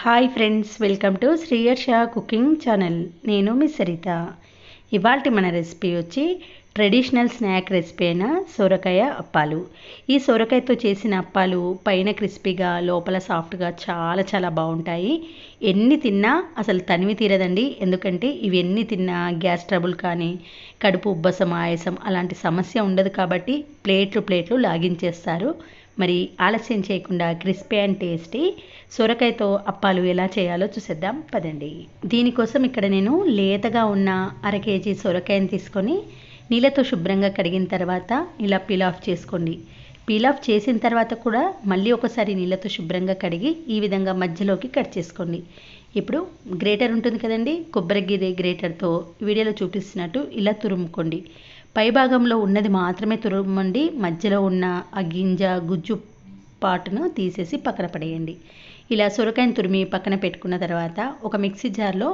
Hi friends welcome to Sriyarsha cooking channel నేను మీ సరిత. ఇవాళ మన రెసిపీ వచ్చి ట్రెడిషనల్ స్నాక్ రెసిపీ అయిన సొరకాయ అప్పాలు. ఈ సొరకాయతో చేసిన అప్పాలు పైన క్రిస్పీగా లోపల సాఫ్ట్గా చాలా చాలా బాగుంటాయి. ఎన్ని తిన్నా అసలు తనివి తీరదండి. ఎందుకంటే ఇవి ఎన్ని తిన్నా గ్యాస్ ట్రబుల్ కానీ కడుపు ఉబ్బసం ఆయాసం అలాంటి సమస్య ఉండదు కాబట్టి ప్లేట్లు ప్లేట్లు లాగించేస్తారు. మరి ఆలస్యం చేయకుండా క్రిస్పీ అండ్ టేస్టీ సొరకాయతో అప్పాలు ఎలా చేయాలో చూసేద్దాం. పదండి. దీనికోసం ఇక్కడ నేను లేతగా ఉన్న అర కేజీ సొరకాయని తీసుకొని నీళ్ళతో శుభ్రంగా కడిగిన తర్వాత ఇలా పీల్ ఆఫ్ చేసుకోండి. పీల్ ఆఫ్ చేసిన తర్వాత కూడా మళ్ళీ ఒకసారి నీళ్ళతో శుభ్రంగా కడిగి ఈ విధంగా మధ్యలోకి కట్ చేసుకోండి. ఇప్పుడు గ్రేటర్ ఉంటుంది కదండి? కొబ్బరి గిరి గ్రేటర్తో వీడియోలో చూపిస్తున్నట్టు ఇలా తురుముకోండి. పై భాగంలో ఉన్నది మాత్రమే తురుమండి. మధ్యలో ఉన్న ఆ గింజ గుజ్జు పాటును తీసేసి పక్కన పడేయండి. ఇలా సొరకాయను తురిమి పక్కన పెట్టుకున్న తర్వాత ఒక మిక్సీ జార్లో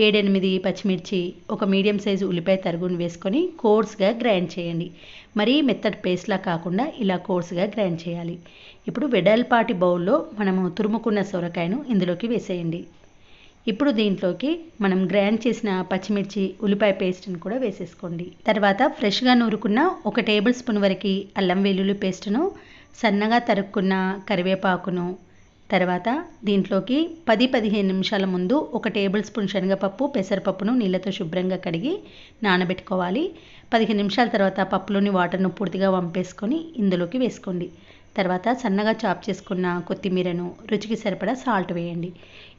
ఏడెనిమిది పచ్చిమిర్చి ఒక మీడియం సైజు ఉల్లిపాయ తరుగును వేసుకొని కోర్స్గా గ్రైండ్ చేయండి. మరీ మెత్తటి పేస్ట్లా కాకుండా ఇలా కోర్స్గా గ్రైండ్ చేయాలి. ఇప్పుడు వెడల్పాటి బౌల్లో మనము తురుముకున్న సొరకాయను ఇందులోకి వేసేయండి. ఇప్పుడు దీంట్లోకి మనం గ్రైండ్ చేసిన పచ్చిమిర్చి ఉల్లిపాయ పేస్ట్ని కూడా వేసేసుకోండి. తర్వాత ఫ్రెష్గా నూరుకున్న ఒక టేబుల్ స్పూన్ వరకు అల్లం వెల్లుల్లి పేస్ట్ను సన్నగా తరుక్కున్న కరివేపాకును తర్వాత దీంట్లోకి పది పదిహేను నిమిషాల ముందు ఒక టేబుల్ స్పూన్ శనగపప్పు పెసరపప్పును నీళ్ళతో శుభ్రంగా కడిగి నానబెట్టుకోవాలి. పదిహేను నిమిషాల తర్వాత పప్పులోని వాటర్ను పూర్తిగా వంపేసుకొని ఇందులోకి వేసుకోండి. తర్వాత సన్నగా చాప్ చేసుకున్న కొత్తిమీరను రుచికి సరిపడా సాల్ట్ వేయండి.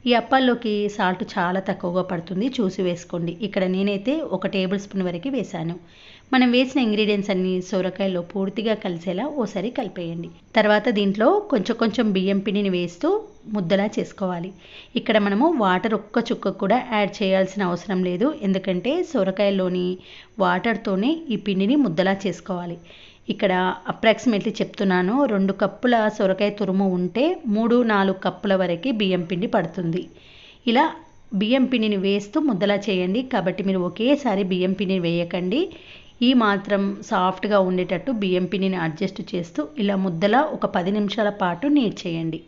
ఈ అప్పాల్లోకి సాల్ట్ చాలా తక్కువగా పడుతుంది చూసి వేసుకోండి. ఇక్కడ నేనైతే ఒక టేబుల్ స్పూన్ వరకు వేశాను. మనం వేసిన ఇంగ్రీడియంట్స్ అన్ని సొరకాయలో పూర్తిగా కలిసేలా ఓసారి కలిపేయండి. తర్వాత దీంట్లో కొంచెం కొంచెం బియ్యం పిండిని వేస్తూ ముద్దలా చేసుకోవాలి. ఇక్కడ మనము వాటర్ ఒక్క చుక్క కూడా యాడ్ చేయాల్సిన అవసరం లేదు ఎందుకంటే సొరకాయలోని వాటర్తోనే ఈ పిండిని ముద్దలా చేసుకోవాలి. ఇక్కడ అప్రాక్సిమేట్లీ చెప్తున్నాను. రెండు కప్పుల సొరకాయ తురుము ఉంటే మూడు నాలుగు కప్పుల వరకు బియ్యం పిండి పడుతుంది. ఇలా బియ్యం పిండిని వేస్తూ ముద్దలా చేయండి. కాబట్టి మీరు ఒకేసారి బియ్యం పిండిని వేయకండి. ఈ మాత్రం సాఫ్ట్గా ఉండేటట్టు బియ్యం పిండిని అడ్జస్ట్ చేస్తూ ఇలా ముద్దలా ఒక పది నిమిషాల పాటు నీట్ చేయండి.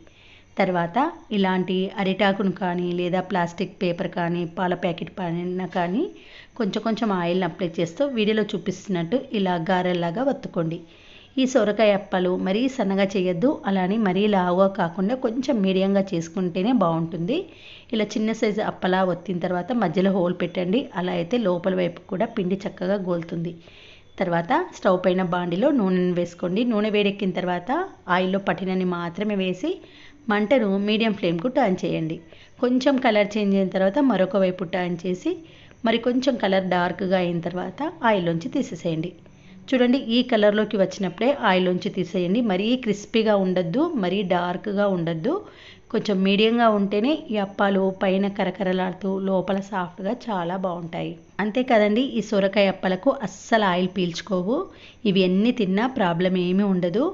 తర్వాత ఇలాంటి అరిటాకును కానీ లేదా ప్లాస్టిక్ పేపర్ కానీ పాల ప్యాకెట్ పైన కానీ కొంచెం కొంచెం ఆయిల్ని అప్లై చేస్తూ వీడియోలో చూపిస్తున్నట్టు ఇలా గారెల్లాగా వత్తుకోండి. ఈ సొరకాయ అప్పలు మరీ సన్నగా చేయొద్దు. అలానే మరీ లావుగా కాకుండా కొంచెం మీడియంగా చేసుకుంటేనే బాగుంటుంది. ఇలా చిన్న సైజు అప్పలా వత్తిన తర్వాత మధ్యలో హోల్ పెట్టండి. అలా అయితే లోపల వైపు కూడా పిండి చక్కగా గోలుతుంది. తర్వాత స్టవ్ పైన బాండిలో నూనెను వేసుకోండి. నూనె వేడెక్కిన తర్వాత ఆయిల్లో పట్టినని మాత్రమే వేసి మంటను మీడియం ఫ్లేమ్కు టర్న్ చేయండి. కొంచెం కలర్ చేంజ్ అయిన తర్వాత మరొక వైపు టర్న్ చేసి మరి కొంచెం కలర్ డార్క్గా అయిన తర్వాత ఆయిల్లోంచి తీసేసేయండి. చూడండి ఈ కలర్లోకి వచ్చినప్పుడే ఆయిల్లోంచి తీసేయండి. మరీ క్రిస్పీగా ఉండొద్దు మరీ డార్క్గా ఉండొద్దు. కొంచెం మీడియంగా ఉంటేనే ఈ అప్పాలు పైన కరకరలాడుతూ లోపల సాఫ్ట్గా చాలా బాగుంటాయి. అంతే కదండి ఈ సొరకాయ అప్పలకు అస్సలు ఆయిల్ పీల్చుకోవు. ఇవి ఎన్ని తిన్నా ప్రాబ్లం ఏమీ ఉండదు.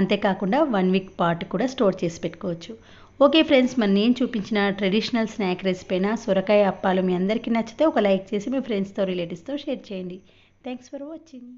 అంతేకాకుండా వన్ వీక్ పాటు కూడా స్టోర్ చేసి పెట్టుకోవచ్చు. ఓకే ఫ్రెండ్స్ మరి నేను చూపించిన ట్రెడిషనల్ స్నాక్ రెసిపీ అయినా సొరకాయ అప్పాలు మీ అందరికీ నచ్చితే ఒక లైక్ చేసి మీ ఫ్రెండ్స్తో రిలేటివ్స్తో షేర్ చేయండి. Thanks for watching.